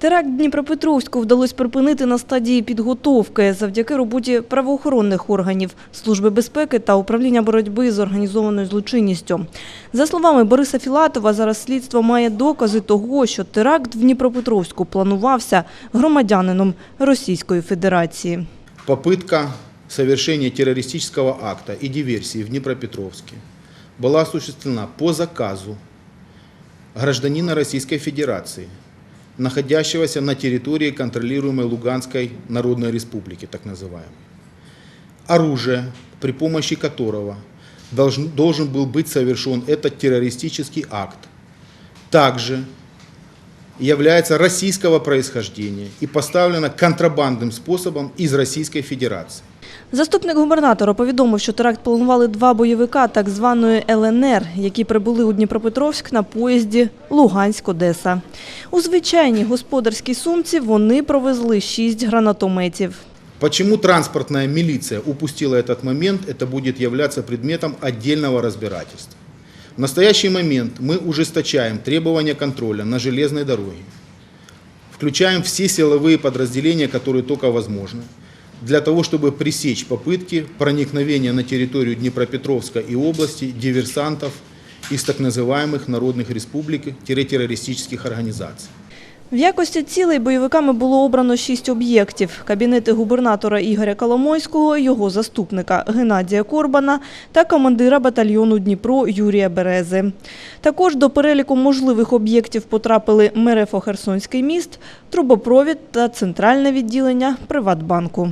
Теракт Дніпропетровську вдалося припинити на стадії підготовки завдяки роботі правоохоронних органів, Служби безпеки та управління боротьби з організованою злочинністю. За словами Бориса Філатова, зараз слідство має докази того, що теракт в Дніпропетровську планувався громадянином Російської Федерації. Попытка совершения террористического акта и диверсии в Днепропетровске была осуществлена по заказу гражданина Российской Федерации, находящегося на территории контролируемой Луганской Народной Республики, так называемой. Оружие, при помощи которого должен, должен был быть совершен этот террористический акт, также является российского происхождения и поставлено контрабандным способом из Российской Федерации. Заступник губернатора повідомив, що теракт планували два бойовика так званої ЛНР, які прибули у Дніпропетровськ на поїзді Луганськ-Одеса. У звичайній господарській сумці вони провезли шість гранатометів. Почему транспортная милиция упустила этот момент, это будет являться предметом отдельного разбирательства. В настоящий момент мы ужесточаем требования контроля на железной дороге. Включаем все силовые подразделения, которые только возможны, для того, чтобы пресечь попытки проникновения на территорию Днепропетровска и области диверсантов из так называемых народных республик-террористических организаций. В якості цілей бойовиками було обрано шість об'єктів – кабінети губернатора Ігоря Коломойського, його заступника Геннадія Корбана та командира батальйону Дніпро Юрія Берези. Також до переліку можливих об'єктів потрапили Мерефо-Херсонський міст, трубопровід та центральне відділення Приватбанку.